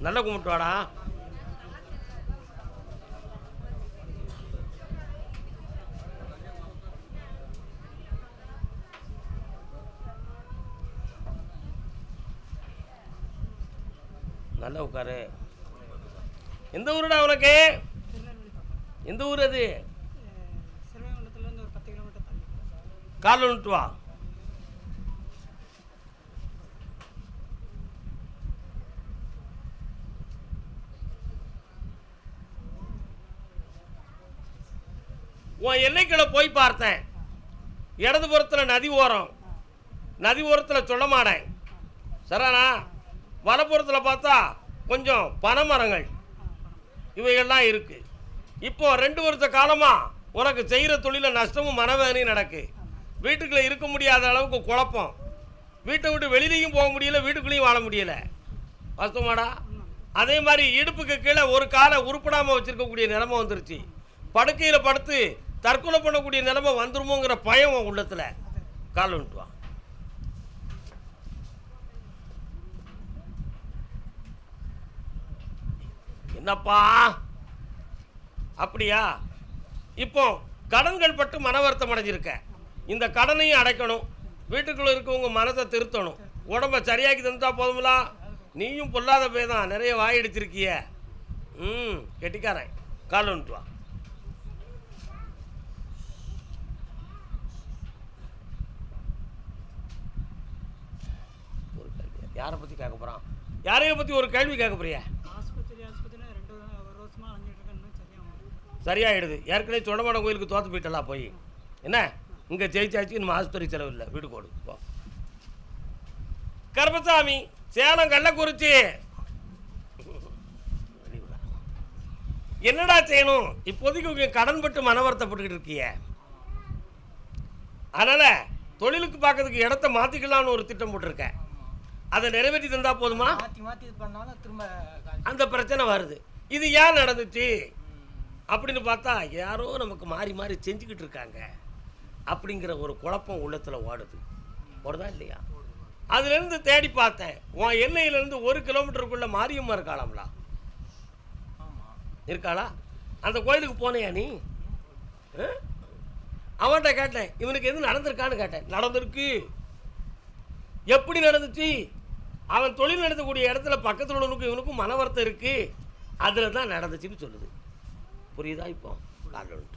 நல்லா கும்பிட்டு வாடா நல்லா உட்காரு எந்த ஊருடா உனக்கு எந்த ஊர் அது ஒரு பத்து கிலோமீட்டர் கால் ஒன்று வா உன் எல்லைக்குள்ளே போய் பார்த்தேன். இடதுபுறத்தில் நதி ஓரம். நதி ஓரத்தில் சொல்லமாடேன் சரிண்ணா வலப்புறத்தில் பார்த்தா கொஞ்சம் பனைமரங்கள். இவைகள்லாம் இருக்குது இப்போ ரெண்டு வருஷ காலமாக உனக்கு செய்கிற தொழிலில் நஷ்டமும் மனவேதனையும் நடக்கு. வீட்டுக்குள்ளே இருக்க முடியாத அளவுக்கு குழப்பம். வீட்டை விட்டு வெளியிலையும் போக முடியல வீட்டுக்குள்ளேயும் வாழ முடியல. வாஸ்தவமாடா? அதே மாதிரி இடுப்புக்கு கீழே ஒரு காலை உருப்படாமல் வச்சுருக்கக்கூடிய நிலமை வந்துருச்சு. படுக்கையில் படுத்து தற்கொலை பண்ணக்கூடிய நிலைமை வந்துருமோங்கிற பயம் உன் உள்ளத்தில். கால் விட்டு வா. என்னப்பா? அப்படியா? இப்போ கடன்கள் பட்டு மன வருத்தம் அடைஞ்சிருக்க. இந்த கடனையும் அடைக்கணும். வீட்டுக்குள்ள இருக்கவங்க மனதை திருத்தணும். உடம்ப சரியாக்கி தந்துட்டா போதுங்களா நீயும் பொல்லாத போய் தான் நிறைய வாய் அடிச்சிருக்கிய ம் கெட்டிக்காரன். கால் வந்துட்டு வா ஒரு கேள்வி யாரை பற்றி கேட்க போகிறான் யாரைய பற்றி ஒரு கேள்வி கேட்க போறியா? இன்னும் சரியாயிடுது. ஏற்கனவே சொடமாட கோயிலுக்கு தோத்து போயிட்டலாம் போய். என்ன? இங்கே ஜெயிச்சாச்சு நம்ம ஆஸ்பத்திரி செலவு இல்லை. வீடு கோடு போ. கருப்பசாமி சேலம் கள்ளக்குறிச்சி. என்னடா செய்யணும்? இப்போதைக்கு உங்க கடன் பட்டு மன வருத்தப்பட்டுக்கிட்டு இருக்கிய. அதனால தொழிலுக்கு பார்க்கறதுக்கு இடத்த மாத்திக்கலாம்னு ஒரு திட்டம் போட்டிருக்கேன். அதை நிறைவேற்றி தந்தா போதுமா? அந்த பிரச்சனை வருது. இது ஏன் நடந்துச்சு? அப்படின்னு பார்த்தா யாரோ நமக்கு மாறி மாறி செஞ்சுக்கிட்டு இருக்காங்க. அப்படிங்கிற ஒரு குழப்பம் உள்ளத்தில் ஓடுது. ஓடுதா இல்லையா? அதுலேருந்து தேடி பார்த்தேன். உன் எல்லையிலேருந்து ஒரு கிலோமீட்டருக்குள்ள மாரியம்மா இருக்காளாம்லா? இருக்காளா? அந்த கோயிலுக்கு போனியா நீ? அவன்கிட்ட கேட்டேன் இவனுக்கு எது நடந்திருக்கான்னு கேட்டேன். நடந்திருக்கு. எப்படி நடந்துச்சு? அவன் தொழில் நடத்தக்கூடிய இடத்துல பக்கத்தில் உள்ளவனுக்கும் இவனுக்கும் மனவரத்தம் இருக்குது அதில் தான் நடந்துச்சுன்னு சொல்லுது. புரியுதா இப்போ? காலைல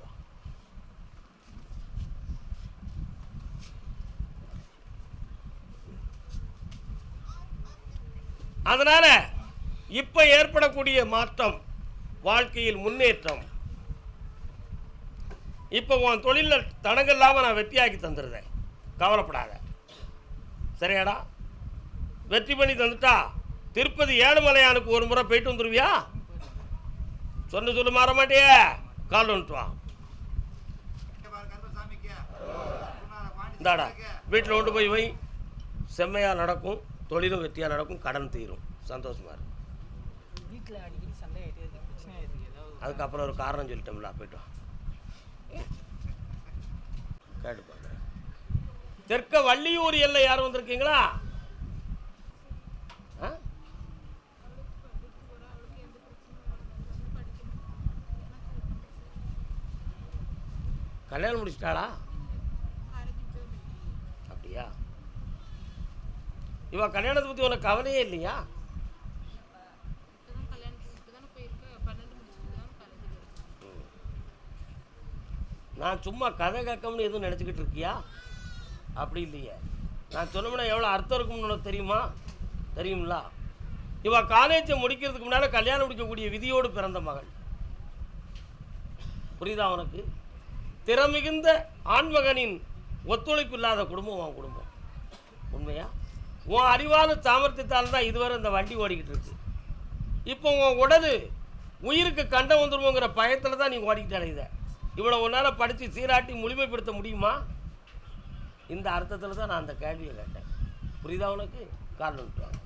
அதனால் இப்போ ஏற்படக்கூடிய மாற்றம் வாழ்க்கையில் முன்னேற்றம். இப்போ உன் தொழிலில் தடங்கள் இல்லாமல் நான் வெற்றியாக்கி தந்துடுறேன் கவலைப்படாத. சரியாடா? வெற்றி பண்ணி தந்துட்டா? திருப்பதி ஏழுமலையானுக்கு ஒரு முறை போயிட்டு வந்துருவியா? சொன்ன சொல்லு மாற மாட்டியே. கால் வந்துட்டு வா. இந்தாடா வீட்டில் கொண்டு போய் வை. செம்மையாக நடக்கும். தொழிலும் வெற்றியாக நடக்கும். கடன் தீரும். சந்தோஷமா இருக்கு வீட்டில் அடிக்கடி சண்டை ஆகிட்டே இருக்கு. பிரச்சனை ஆகிட்டு ஏதாவது அதுக்கப்புறம் ஒரு காரணம் சொல்லிட்டோம்ல போயிட்டு வா. கேட்டு பார்க்குறேன் தெற்க வள்ளியூர் எல்லை யாரும் வந்திருக்கீங்களா? கல்யாணம் முடிச்சிட்டாளா? அப்படியா? இவ கல்யாணத்தை பற்றி உனக்கு கவலையே இல்லையா? நான் சும்மா கதை கேட்கணும்னு எதுவும் நினச்சிக்கிட்டு இருக்கியா? அப்படி இல்லையே. நான் சொன்னோம்னா எவ்வளோ அர்த்தம் இருக்கும்னு உனக்கு தெரியுமா? தெரியுங்களா இவ காலேஜை முடிக்கிறதுக்கு முன்னால் கல்யாணம் முடிக்கக்கூடிய விதியோடு பிறந்த மகள். புரியுதா உனக்கு? திறமிகுந்த ஆண்மகனின் ஒத்துழைப்பு இல்லாத குடும்பம் உன் குடும்பம். உண்மையா? உன் அறிவான சாமர்த்தியத்தால் தான் இதுவரை இந்த வண்டி ஓடிக்கிட்டு இருக்கு. இப்போ உன் உடல் உயிருக்கு கண்டம் வந்துருமோங்கிற பயத்தில் தான் நீ ஓடிக்கிட்டு அடையுத இவ்வளோ உன்னால் படித்து சீராட்டி முழுமைப்படுத்த முடியுமா? இந்த அர்த்தத்தில் தான் நான் அந்த கேள்வியை கேட்டேன். புரியுதா உனக்கு? காரணம் விட்டுவாங்க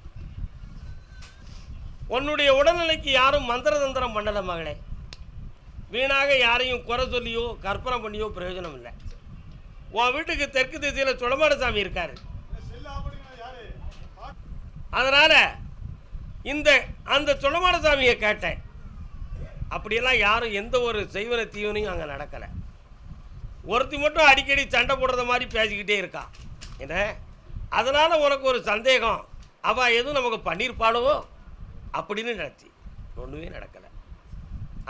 உன்னுடைய உடல்நிலைக்கு யாரும் மந்திர தந்திரம் பண்ணலை மகளே. வீணாக யாரையும் குறை சொல்லியோ கற்பனை பண்ணியோ பிரயோஜனம் இல்லை உன் வீட்டுக்கு தெற்கு திசையில் சுடமாடசாமி இருக்கார். அதனால் இந்த அந்த சுடமான சாமியை கேட்டேன். அப்படியெல்லாம் யாரும் எந்த ஒரு செய்வன தீவனையும் அங்கே நடக்கலை. ஒருத்தி மட்டும் அடிக்கடி சண்டை போடுறத மாதிரி பேசிக்கிட்டே இருக்கா. என்ன? அதனால் உனக்கு ஒரு சந்தேகம். அவள் எதுவும் நமக்கு பண்ணியிருப்பாளோ? அப்படின்னு நினச்சி. ஒன்றுமே நடக்கலை.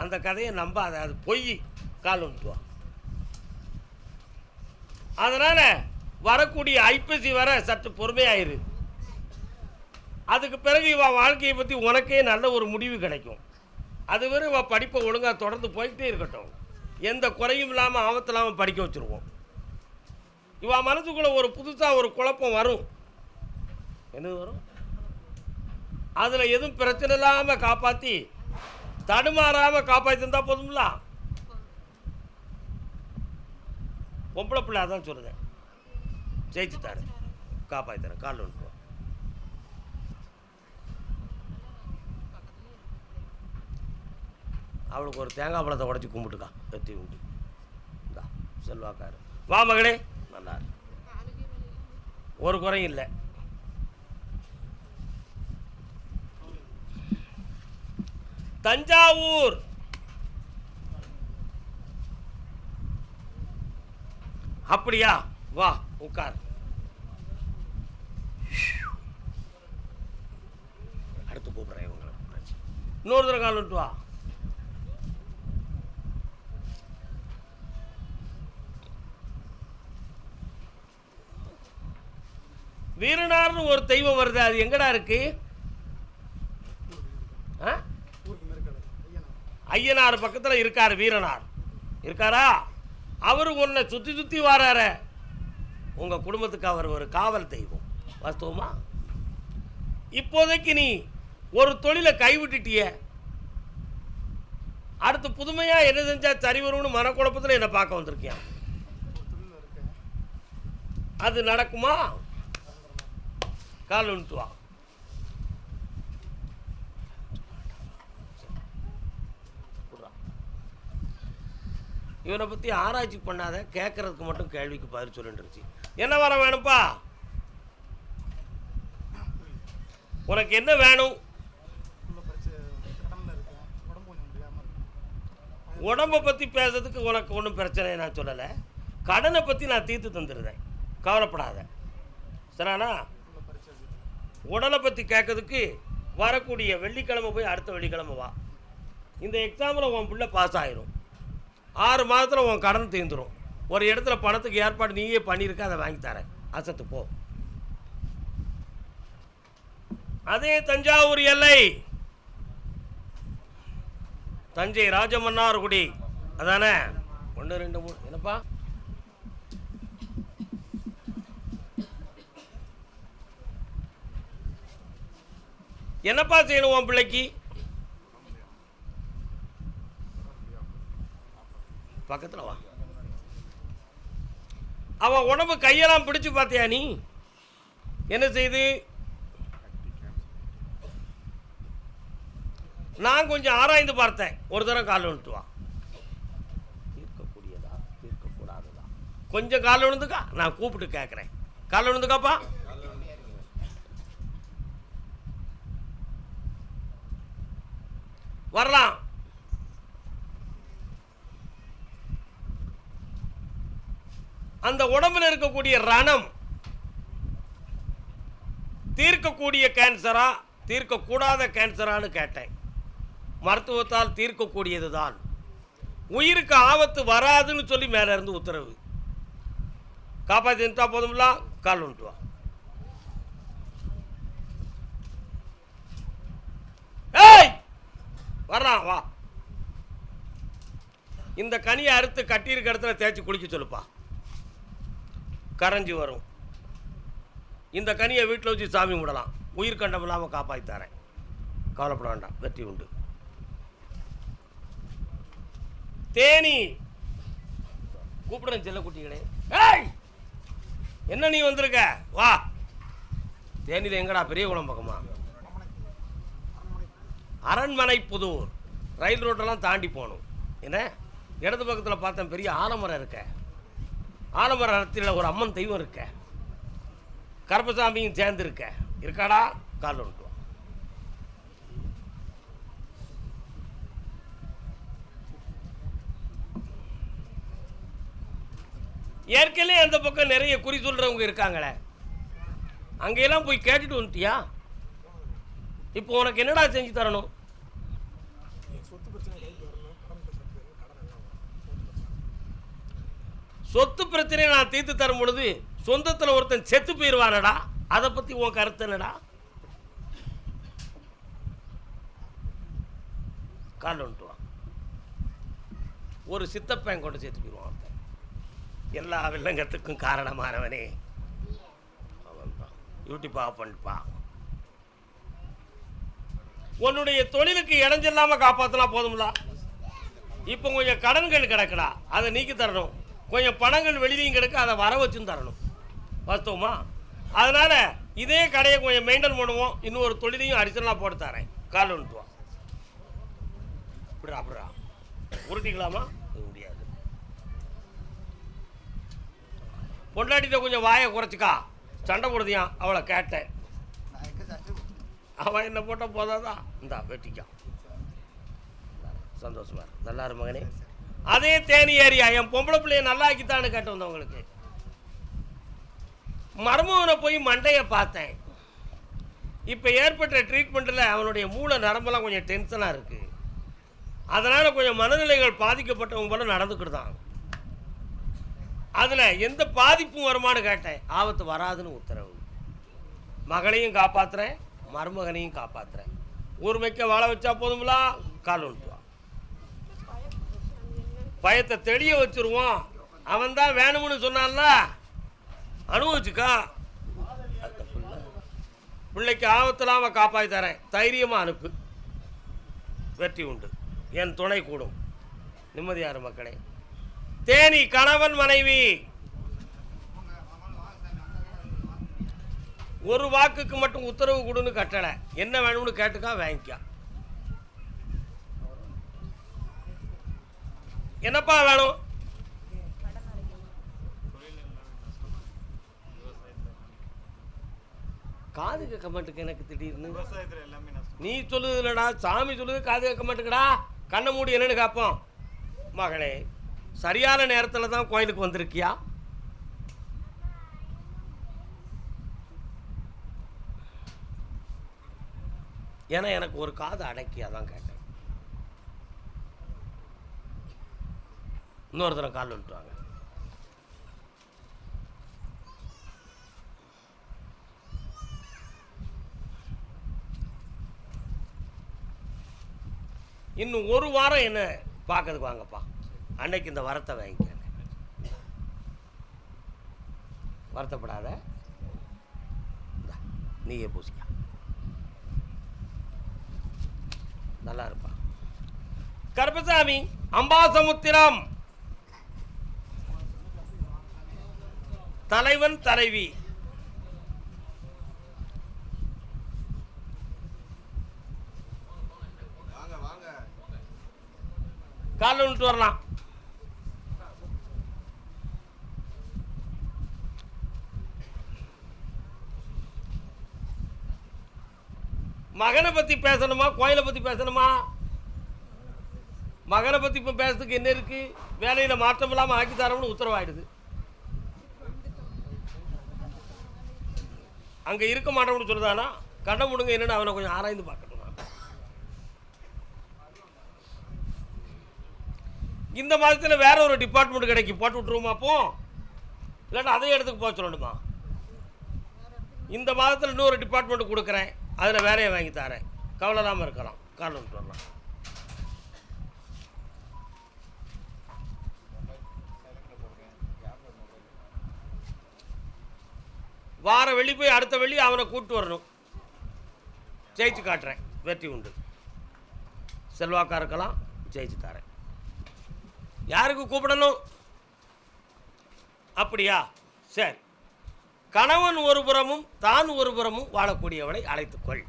அந்த கதையை நம்பாத அது பொய் கால் வந்துட்டுவா அதனால் வரக்கூடிய ஐப்பசி வர சற்று பொறுமையாயிரு. அதுக்கு பிறகு இவன் வாழ்க்கையை பற்றி உனக்கே நல்ல ஒரு முடிவு கிடைக்கும். அதுவரை இவன் படிப்பை ஒழுங்காக தொடர்ந்து போய்கிட்டே இருக்கட்டும். எந்த குறையும் இல்லாமல் ஆபத்து படிக்க வச்சுருவோம் இவன் மனசுக்குள்ளே ஒரு புதுசாக ஒரு குழப்பம் வரும். என்னது வரும்? அதில் எதுவும் பிரச்சனை இல்லாமல் காப்பாற்றி தடுமாறாமல் காப்பாற்றிருந்தா போதும்ல? பொம்பளை பிள்ளை அதான் சொல்லுதேன் ஜெயிச்சுட்டாரு காப்பாற்றித்தரேன் காலில் ஒன்று அவளுக்கு ஒரு தேங்காய் பழத்தை உடச்சி கும்பிட்டுக்கா. வெற்றி உண்டு. இந்தா செல்வாக்காரு. வா மகளே நல்லா ஒரு குறையும் இல்லை. தஞ்சாவூர். அப்படியா? வா உட்கார். அடுத்து கூப்பிடுறேன் உங்களை இன்னொரு தடவை கால் விட்டு வா. வீரனார்னு ஒரு தெய்வம் வருது. அது எங்கடா இருக்கு? ஐயனார் பக்கத்தில் இருக்கார் வீரனார். இருக்காரா? அவர் உன்னை சுற்றி சுற்றி வரார. உங்கள் குடும்பத்துக்கு அவர் ஒரு காவல் தெய்வம். வாஸ்தவமா? இப்போதைக்கு நீ ஒரு தொழிலை கைவிட்டுட்டிய. அடுத்து புதுமையாக என்ன செஞ்சா சரி வரும்னு மனக்குழப்பத்தில் என்னை பார்க்க வந்திருக்கியான் அது நடக்குமா? கால் விட்டு இவனை பற்றி ஆராய்ச்சி பண்ணாத கேட்கறதுக்கு மட்டும் கேள்விக்கு பதில் சொல்லிட்டுருச்சு என்ன வர வேணும்ப்பா? உனக்கு என்ன வேணும்? உடம்பை பற்றி பேசுறதுக்கு உனக்கு ஒன்றும் பிரச்சனை நான் சொல்லலை. கடனை பற்றி நான் தீர்த்து தந்துடுறேன் கவலைப்படாத. சரிண்ணா உடலை பற்றி கேட்கறதுக்கு வரக்கூடிய வெள்ளிக்கிழமை போய் அடுத்த வெள்ளிக்கிழமை வா. இந்த எக்ஸாமில் உன் பிள்ளை பாஸ் ஆயிரும். ஆறு மாதத்தில் உன் கடன் தீர்ந்துடும் ஒரு இடத்துல பணத்துக்கு ஏற்பாடு நீயே பண்ணியிருக்க அதை வாங்கி தரேன். அசத்து போ. அதே தஞ்சாவூர் எல்லை. தஞ்சை ராஜமன்னார்குடி அதானே? ஒன்று ரெண்டு மூணு. என்னப்பா? என்னப்பா செய்யணும் உன் பிள்ளைக்கு? பக்கத்தில் வா. அவன் உடம்பு கையெல்லாம் பிடிச்சு பார்த்தியா நீ? என்ன செய்து? நான் கொஞ்சம் ஆராய்ந்து பார்த்தேன். ஒரு தரம் கால் விழுந்துட்டு வா. தீர்க்கக்கூடியதா? தீர்க்கக்கூடாததா? கொஞ்சம் கால் விழுந்துக்கா நான் கூப்பிட்டு கேட்குறேன் கால் விழுந்துக்காப்பா வரலாம். அந்த உடம்புல இருக்கக்கூடிய ரணம் தீர்க்கக்கூடிய கேன்சரா தீர்க்கக்கூடாத கேன்சரான்னு கேட்டேன். மருத்துவத்தால் தீர்க்கக்கூடியது தான் உயிருக்கு ஆபத்து வராதுன்னு சொல்லி மேலே இருந்து உத்தரவு. காப்பாற்றி காப்பாற்றிட்டா போதும்ல? கால் வந்துட்டு வா. ஏய்! வர்றான் வா. இந்த கனியை அறுத்து கட்டியிருக்க இடத்துல தேய்ச்சி குளிக்க சொல்லுப்பா. கரைஞ்சி வரும். இந்த கனியை வீட்டில் வச்சு சாமி விடலாம் உயிர் கண்டம் இல்லாமல் காப்பாற்றி தரேன் கவலைப்பட வேண்டாம் வெற்றி உண்டு. தேனி! கூப்பிடுறேன் செல்ல குட்டிகளே. ஏய்! என்ன நீ வந்திருக்க? வா. தேனியில் எங்கடா பெரிய குளம் பக்கமா? அரண்மனை புதூர். ரயில் ரோட்டெல்லாம் தாண்டி போகணும். என்ன? இடது பக்கத்தில் பார்த்தேன் பெரிய ஆலமரம் இருக்க. ஆலமரத்தில் ஒரு அம்மன் தெய்வம் இருக்க. கருப்பசாமியும் சேர்ந்து இருக்க இருக்காடா கால் ஒன்றுவான் ஏற்கனவே அந்த பக்கம் நிறைய குறி சொல்கிறவங்க இருக்காங்களே. அங்கெல்லாம் போய் கேட்டுட்டு வந்துட்டியா? இப்போ உனக்கு என்னடா செஞ்சு தரணும்? சொத்து பிரச்சனையை நான் தீர்த்து தரும் பொழுது சொந்தத்தில் ஒருத்தன் செத்து போயிடுவானடா அதை பற்றி உன் கருத்து என்னடா? கால் வந்துட்டுவான் ஒரு சித்தப்பையன் கொண்டு சேர்த்து போயிடுவான் ஒருத்தன். எல்லா வில்லங்கத்துக்கும் காரணமானவனே. அவன்தான். யூடியூப் ஆஃப் பண்ணிப்பா. உன்னுடைய தொழிலுக்கு இடைஞ்சல்லாமல் காப்பாற்றினா போதும்ல? இப்போ கொஞ்சம் கடன்கள் கிடக்குடா. அதை நீக்கி தரணும். கொஞ்சம் பணங்கள் வெளியிலையும் கிடக்கு அதை வர வச்சும் தரணும். வாஸ்தவமா? அதனால் இதே கடையை கொஞ்சம் மெயின்டைன் பண்ணுவோம். இன்னொரு தொழிலையும் அடிஷனலாக போட்டு தரேன். கால் வந்துட்டு வா. அப்படிடா உருட்டிக்கலாமா? அது முடியாது. பொண்டாட்டிட்ட கொஞ்சம் வாயை குறைச்சிக்கா. சண்டை போடுதியா? அவளை கேட்டேன். அவன் என்ன போட்டால் போதாதான் இந்தா வெட்டிக்கா. சந்தோஷமா நல்லாரு நல்லா மகனே. அதே தேனி ஏரியா. என் பொம்பளை பிள்ளைய நல்லா ஆக்கித்தான்னு கேட்டு வந்தவங்களுக்கு. மர்மவனை போய் மண்டையை பார்த்தேன். இப்போ ஏற்பட்ட ட்ரீட்மெண்ட்டில் அவனுடைய மூளை நரம்பெல்லாம் கொஞ்சம் டென்ஷனாக இருக்குது அதனால் கொஞ்சம் மனநிலைகள் பாதிக்கப்பட்டவங்க போல நடந்துக்கிட்டு அதில் எந்த பாதிப்பும் வருமானு கேட்டேன். ஆபத்து வராதுன்னு உத்தரவு. மகளையும் காப்பாத்துறேன் மருமகனையும் காப்பாற்றுறேன் ஒரு வைக்க வாழ வச்சா போதுங்களா கால் விட்டுவா பயத்தை தெளிய வச்சிருவோம். அவன் தான் வேணும்னு சொன்னான்ல? அனுபவிச்சுக்கா. பிள்ளைக்கு ஆபத்தில் அவன் காப்பாற்றி தரேன். தைரியமாக அனுப்பு. வெற்றி உண்டு. என் துணை கூடும். நிம்மதியார் மக்களே. தேனி கணவன் மனைவி. ஒரு வாக்குக்கு மட்டும் உத்தரவு கொடுன்னு கட்டளை என்ன வேணும்னு கேட்டுக்கா வாங்கிக்கா. என்னப்பா வேணும்? காது கேட்க மாட்டேங்க எனக்கு திடீர்னு. நீ சொல்லுது இல்லடா சாமி சொல்லுது காது கேட்க மாட்டேங்கடா கண்ணை மூடி என்னன்னு கேட்போம். மகளே சரியான நேரத்தில் தான் கோயிலுக்கு வந்திருக்கியா? ஏன்னா எனக்கு ஒரு காது அடக்கியா தான் கேட்டேன். இன்னொருத்தரை கால் விட்டுவாங்க இன்னும் ஒரு வாரம் என்ன பார்க்கறதுக்கு வாங்கப்பா. அன்னைக்கு இந்த வரத்தை வாங்கிக்க வருத்தப்படாத. நீயே பூசிக்க. நல்லா இருப்பா. கருப்பசாமி அம்பாசமுத்திரம். தலைவன் தலைவி காலைல விட்டு வரலாம். மகனை பத்தி பேசணுமா? கோயிலை பத்தி பேசணுமா? மகனை பத்தி இப்ப பேசுறதுக்கு என்ன இருக்கு? வேலையில மாற்றம் இல்லாம ஆக்கி தரோம்னு உத்தரவாயிடுது. அங்கே இருக்க மாட்டோம்னு சொல்லுதானா கடை முடுங்க என்னென்னு அவனை கொஞ்சம் ஆராய்ந்து பார்க்கணும் இந்த மாதத்தில் வேற ஒரு டிபார்ட்மெண்ட் கிடைக்கு போட்டு விட்ருவோமா அப்போ இல்லாட்டா அதே இடத்துக்கு போக சொல்லணுமா? இந்த மாதத்தில் இன்னொரு டிபார்ட்மெண்ட் கொடுக்குறேன் அதில் வேலையை வாங்கி தரேன். கவலை இல்லாமல் இருக்கலாம். காரணம் சொல்லலாம் வார வெள்ளி போய் அடுத்த வெள்ளி அவனை கூப்பிட்டு வரணும். ஜெயிச்சு காட்டுறேன். வெற்றி உண்டு. செல்வாக்கா இருக்கலாம் ஜெயிச்சு தரேன். யாருக்கு கூப்பிடணும்? அப்படியா? சரி. கணவன் ஒரு புறமும் தான் ஒரு புறமும் வாழக்கூடியவனை அழைத்துக்கொள்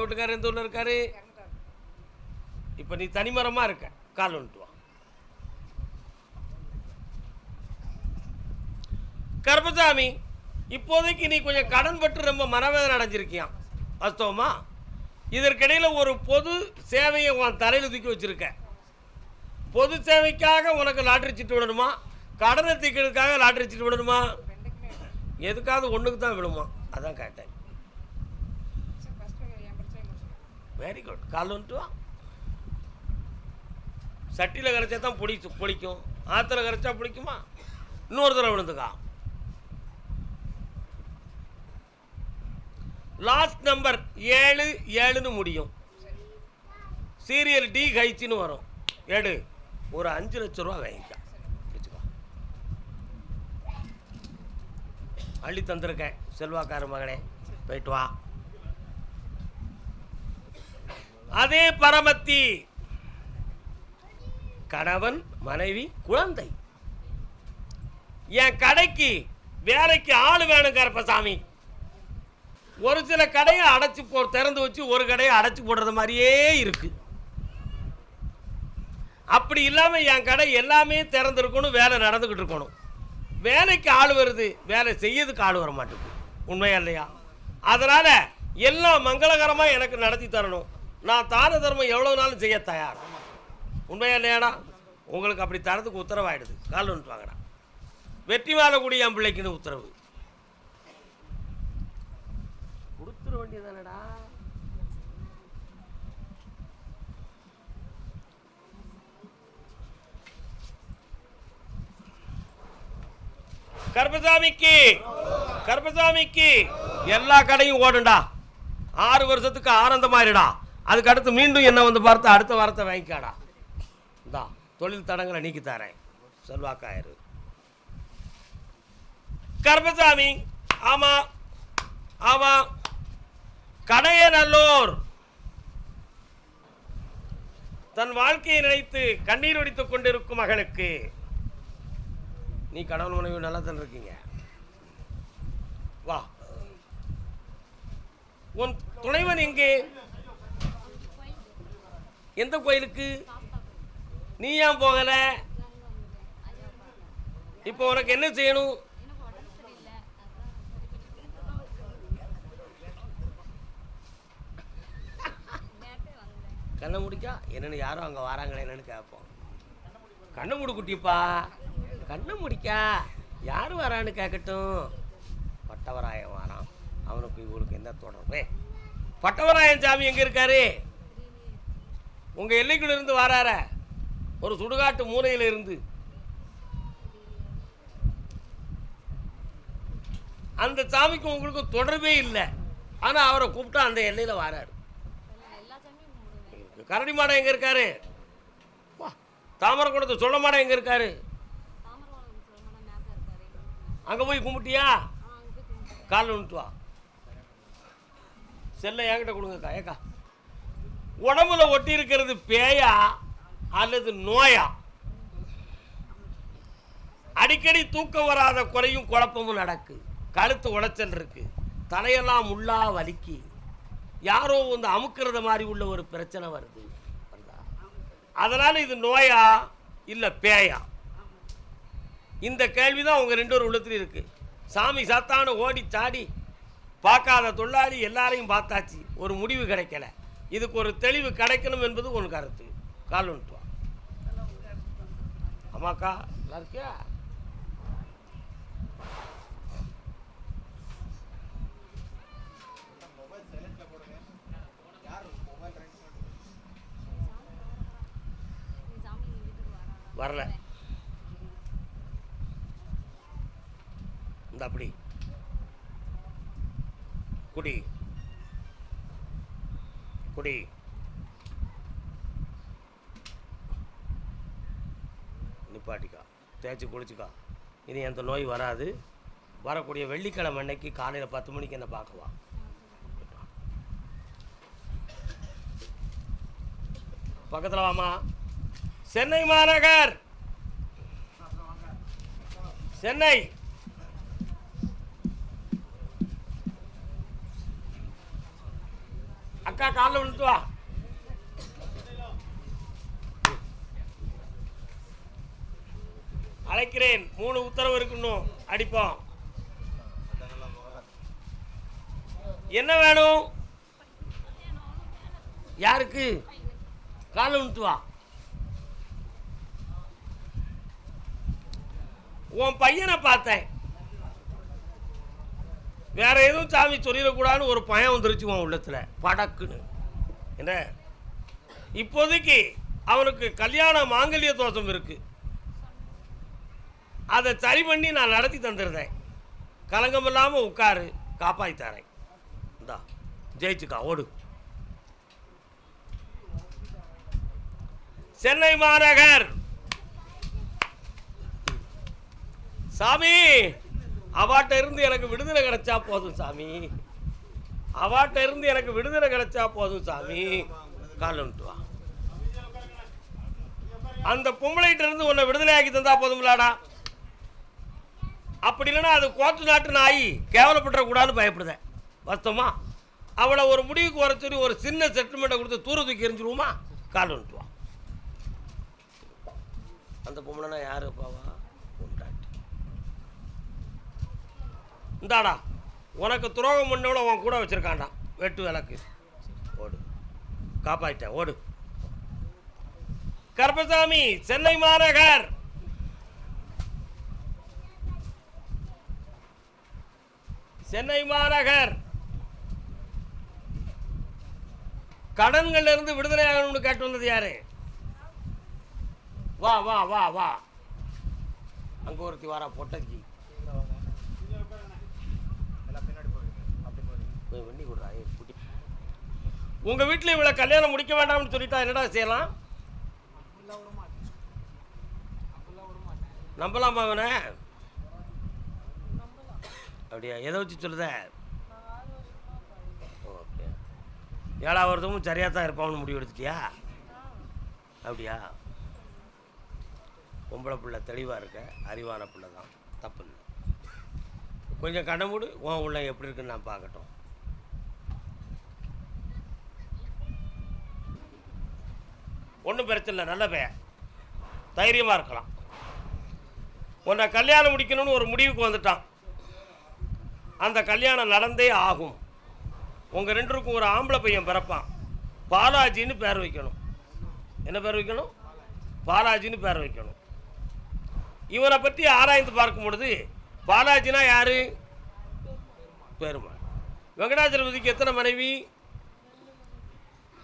வீட்டுக்காரர் எந்த ஊரில் இருக்காரு? இப்போ நீ தனிமரமாக இருக்க. கால் வந்துட்டு வா கருப்பசாமி இப்போதைக்கு நீ கொஞ்சம் கடன் பட்டு ரொம்ப மனவேதனை அடைஞ்சிருக்கியான் வாஸ்தவமா? இதற்கிடையில் ஒரு பொது சேவையை உன் தலையில் தூக்கி வச்சுருக்க. பொது சேவைக்காக உனக்கு லாட்ரி சீட்டு விடணுமா? கடனை தீக்கிறதுக்காக லாட்ரி சீட்டு விடணுமா? எதுக்காவது ஒன்றுக்கு தான் விடுமா அதான் கேட்டேன். வெரி குட் கால் வந்துட்டு சட்டியில் கரைச்சா தான் பிடிச்சி பிடிக்கும் ஆற்றுல கரைச்சா பிடிக்குமா? இன்னொரு தடவை விழுந்துக்கா. லாஸ்ட் நம்பர் ஏழு ஏழுன்னு முடியும். சீரியல் டி கைச்சின்னு வரும். எடு. ஒரு அஞ்சு லட்ச ரூபா வாங்கிக்க. வச்சுக்கோ. அள்ளி தந்திருக்கேன் செல்வாக்கார மகனே. போயிட்டு வா. அதே பரமத்தி. கணவன் மனைவி குழந்தை. என் கடைக்கு வேலைக்கு ஆள் வேணுங்கிறப்ப சாமி. ஒரு சில கடையை அடைச்சி போ திறந்து வச்சு ஒரு கடையை அடைச்சி போடுறது மாதிரியே இருக்கு. அப்படி இல்லாமல் என் கடை எல்லாமே திறந்துருக்கணும் வேலை நடந்துக்கிட்டு இருக்கணும். வேலைக்கு ஆள் வருது வேலை செய்யறதுக்கு ஆள் வர மாட்டேங்குது உண்மையா இல்லையா? அதனால் எல்லாம் மங்களகரமாக எனக்கு நடத்தி தரணும். நான் தான தர்மம் எவ்வளோ நாளும் செய்ய தயார். உண்மையா இல்லையாடா? உங்களுக்கு அப்படி தரதுக்கு உத்தரவாயிடுது. கால் வாங்கடா. வெற்றி வாழக்கூடிய என் பிள்ளைக்குன்னு உத்தரவு. கொடுத்துட வேண்டியதானடா கர்பசாமிக்கு கர்பசாமிக்கு எல்லா கடையும் ஓடுண்டா. ஆறு வருஷத்துக்கு ஆனந்தமாயிடுடா அதுக்கு அடுத்து மீண்டும் என்ன வந்து பார்த்து அடுத்த வாரத்தை வாங்கிக்காடா. இந்தா தொழில் தடங்களை நீக்கி தரேன். செல்வாக்காயிரு. கர்பசாமி ஆமா ஆமா. கடைய நல்லோர். தன் வாழ்க்கையை நினைத்து கண்ணீர் வடித்துக் கொண்டிருக்கும் மகளுக்கு. நீ கணவன் மனைவி நல்லா தான் இருக்கீங்க? வா. உன் துணைவன் எங்கே? எந்த கோயிலுக்கு? நீ ஏன் போகல? இப்போ உனக்கு என்ன செய்யணும்? கண்ணை முடிக்கா. என்னென்னு யாரும் அங்கே வராங்களே என்னன்னு கேட்போம் கண்ணை முடி குட்டிப்பா. கண்ணை முடிக்கா. யார் வரான்னு கேட்கட்டும் பட்டவராயன் வரான். அவனுக்கு இவளுக்கு என்ன தொடர்பு? பட்டவராயன் சாமி எங்கே இருக்காரு? உங்கள் எல்லைக்குள்ள இருந்து ஒரு சுடுகாட்டு மூலையில் இருந்து. அந்த சாமிக்கு உங்களுக்கு தொடர்பே இல்லை. ஆனால் அவரை கூப்பிட்டா அந்த எல்லையில் வராரு. கரடி மாடம் எங்கே இருக்காரு? வா தாமரக்குளத்து சொல்ல மாடம் எங்கே இருக்காரு? அங்கே போய் கும்பிட்டியா? காலில் விட்டு வா. செல்லை என்கிட்ட கொடுங்கக்கா ஏக்கா. உடம்புல ஒட்டி இருக்கிறது பேயா அல்லது நோயா? அடிக்கடி தூக்கம் வராத குறையும் குழப்பமும் நடக்கு. கழுத்து உடைச்சல் இருக்கு. தலையெல்லாம் உள்ளா வலிக்கு. யாரோ வந்து அமுக்கிறத மாதிரி உள்ள ஒரு பிரச்சனை வருது. அதனால் அதனால இது நோயா இல்லை பேயா? இந்த கேள்வி தான் அவங்க ரெண்டு ஒரு உள்ளத்துல இருக்கு. சாமி சாத்தானு ஓடி சாடி பார்க்காத தொழிலாளி எல்லாரையும் பார்த்தாச்சு. ஒரு முடிவு கிடைக்கல. இதுக்கு ஒரு தெளிவு கிடைக்கணும் என்பது ஒன்று கருத்து. கால் வந்துட்டு ஆமாக்கா நல்லா இருக்கியா? வரல. இந்த அப்படி. குடி. குடி. நிப்பாட்டிக்கா. தேய்ச்சி குளிச்சுக்கா. இனி அந்த நோய் வராது. வரக்கூடிய வெள்ளிக்கிழமை அன்னைக்கு காலையில் பத்து மணிக்கு என்ன பார்க்கவா பக்கத்தில் வாமா சென்னை மாநகர். சென்னை. அக்கா காலில் விழுத்து வா. அழைக்கிறேன். மூணு உத்தரவு இருக்கணும் அடிப்போம். என்ன வேணும்? யாருக்கு? காலில் விழுத்து வா. உன் பையனை பார்த்தேன். வேற எதுவும் சாமி சொல்லிடக்கூடாதுன்னு ஒரு பயம் வந்துருச்சு உன் உள்ளத்தில். படக்குன்னு. என்ன? இப்போதைக்கு அவனுக்கு கல்யாண மாங்கல்ய தோஷம் இருக்கு. அதை சரி பண்ணி நான் நடத்தி தந்துருந்தேன். கலங்கம் இல்லாமல் உட்காரு காப்பாற்றி தரேன். இந்தா ஜெயிச்சுக்கா ஓடு. சென்னை மாநகர். சாமி அவாட்ட இருந்து எனக்கு விடுதலை கிடைச்சா போதும் சாமி. அவாட்ட இருந்து எனக்கு விடுதலை கிடைச்சா போதும் சாமி. காலன்ட்டு வா. அந்த பொம்பளைகிட்ட இருந்து உன்னை விடுதலை ஆக்கி தந்தா போதும்லாடா. அப்படி இல்லைன்னா அது கோத்து நாட்டு நாய் கேவலப்பட்டுறக்கூடாதுன்னு பயப்படுதேன். வருத்தமா? அவளை ஒரு முடிவுக்கு வர சொல்லி ஒரு சின்ன செட்டில்மெண்ட்டை கொடுத்து தூர தூக்கி எரிஞ்சிருவோமா கால் வந்துட்டுவான் அந்த பொம்பளைனா யாரு பாவா இந்தாடா உனக்கு துரோகம் பண்ணவள உன் கூட வச்சிருக்கான்டா வெட்டு விளக்கு. ஓடு. காப்பாயிட்டேன் ஓடு. கருப்பசாமி சென்னை மாநகர். சென்னை மாநகர். கடன்கள்ல இருந்து விடுதலை ஆகணும்னு கேட்டு வந்தது யாரு? வா வா வா வா. அங்கே ஒருத்தி வாரா பொட்டச்சி எல்லாம் பின்னாடி போயிடுது அப்படி போயிடுது போய் வண்டி கொடுறா ஏய், குட்டி. வீட்டில் இவ்வளோ கல்யாணம் முடிக்க வேண்டாம்னு சொல்லிட்டா என்னடா செய்யலாம்? நம்பலாமா அவனை? அப்படியா எதை வச்சு சொல்லுத? ஓகே ஏழாவது வருஷமும் சரியாக தான் இருப்பான்னு முடிவு எடுத்துட்டியா? அப்படியா. பொம்பளை பிள்ளை தெளிவாக இருக்க அறிவான பிள்ளை தான் தப்பு இல்லை. கொஞ்சம் கண்ண மூடு உன் உள்ள எப்படி இருக்குன்னு நான் பார்க்கட்டும். ஒன்றும் பிரச்சனை இல்லை நல்ல பையன். தைரியமாக இருக்கலாம். உன்னை கல்யாணம் முடிக்கணும்னு ஒரு முடிவுக்கு வந்துட்டான். அந்த கல்யாணம் நடந்தே ஆகும். உங்கள் ரெண்டுக்கும் ஒரு ஆம்பளை பையன் பிறப்பான். பாலாஜின்னு பேர் வைக்கணும். என்ன பேர் வைக்கணும்? பாலாஜின்னு பேர் வைக்கணும். இவனை பற்றி ஆராய்ந்து பார்க்கும் பொழுது பாலாஜினா யாரு? பெருமாள். வெங்கடாச்சலபதிக்கு எத்தனை மனைவி?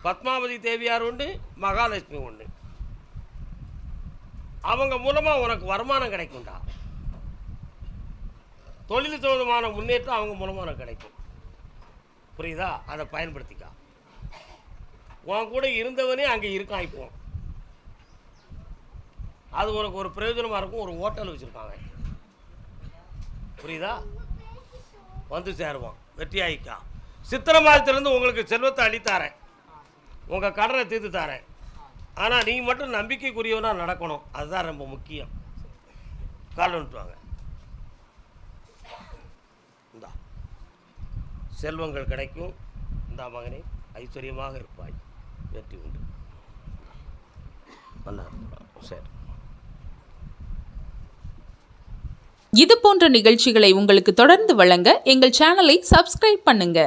பத்மாவதி தேவியார் உண்டு மகாலட்சுமி ஒன்று அவங்க மூலமாக உனக்கு வருமானம் கிடைக்கும்டா. தொழில் சம்பந்தமான முன்னேற்றம் அவங்க மூலமாக உனக்கு கிடைக்கும். புரியுதா? அதை பயன்படுத்திக்கா. உன் கூட இருந்தவனே அங்கே இருக்கான் இப்போ. அது உனக்கு ஒரு பிரயோஜனமாக இருக்கும் ஒரு ஹோட்டல் வச்சுருப்பாங்க. புரியுதா? வந்து சேருவான். வெற்றி ஆகிக்கா சித்திரை மாதத்துலேருந்து உங்களுக்கு செல்வத்தை அளித்தாரேன் உங்கள் கடனை தீர்த்து தாரேன். ஆனால் நீ மட்டும் நம்பிக்கைக்குரியவனாக நடக்கணும். அதுதான் ரொம்ப முக்கியம். கால் வாங்க. இந்தா. செல்வங்கள் கிடைக்கும். இந்த மகனே ஐஸ்வர்யமாக இருப்பாய். வெற்றி உண்டு. நல்லா சரி. இது போன்ற நிகழ்ச்சிகளை உங்களுக்கு தொடர்ந்து வழங்க எங்கள் சேனலை சப்ஸ்கிரைப் பண்ணுங்க.